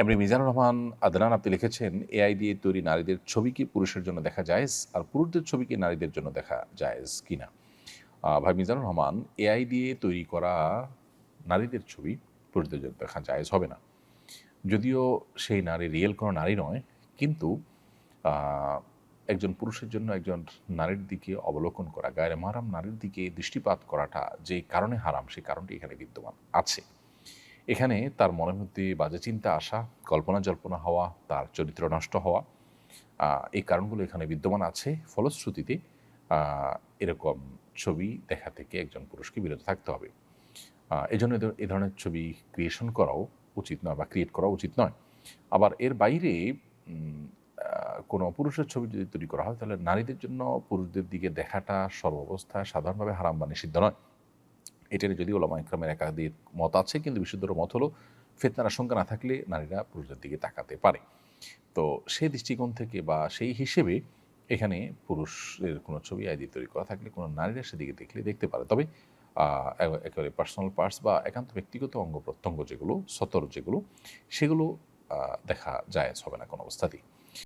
এমনি মিজানুর রহমান আদনান, আপনি লিখেছেন, এআই দিয়ে তৈরি নারীদের ছবি কি পুরুষের জন্য দেখা জায়েজ আর পুরুষদের ছবি কি নারীদের জন্য দেখা জায়েজ কি না ভাই, মিজানুর রহমান, এআই দিয়ে তৈরি করা নারীদের ছবি পুরুষদের জন্য দেখা জায়েজ হবে না। যদিও সেই নারী রিয়েল কোনো নারী নয়, কিন্তু একজন পুরুষের জন্য একজন নারীর দিকে অবলোকন করা, গায়ের মারাম নারীর দিকে দৃষ্টিপাত করাটা যে কারণে হারাম সেই কারণটি এখানে বিদ্যমান আছে। এখানে তার মনের মধ্যে বাজে চিন্তা আসা কল্পনা জল্পনা হওয়া, তার চরিত্র নষ্ট হওয়া এই কারণগুলো এখানে বিদ্যমান আছে। ফলশ্রুতিতে এরকম ছবি দেখা থেকে একজন পুরুষকে বিরত থাকতে হবে। এজন্য এ ধরনের ছবি ক্রিয়েশন করাও উচিত নয় বা ক্রিয়েট করা উচিত নয়। আবার এর বাইরে কোনো পুরুষের ছবি যদি তৈরি করা হয়, তাহলে নারীদের জন্য পুরুষদের দিকে দেখাটা সর্বাবস্থায় সাধারণভাবে হারাম বা নিষিদ্ধ নয়। এটার যদিও ওলামা ইকরামের একাধিক মত আছে, কিন্তু বিশুদ্ধর মত হলো, ফেতনার আশঙ্কা না থাকলে নারীরা পুরুষদের দিকে তাকাতে পারে। তো সেই দৃষ্টিকোণ থেকে বা সেই হিসেবে এখানে পুরুষের কোনো ছবি আইডি তৈরি করা থাকলে কোনো নারীরা সেদিকে দেখলে দেখতে পারে। তবে একেবারে পার্সোনাল পার্টস বা একান্ত ব্যক্তিগত অঙ্গ প্রত্যঙ্গ যেগুলো, সতর যেগুলো, সেগুলো দেখা যায় হবে না কোনো অবস্থাতেই।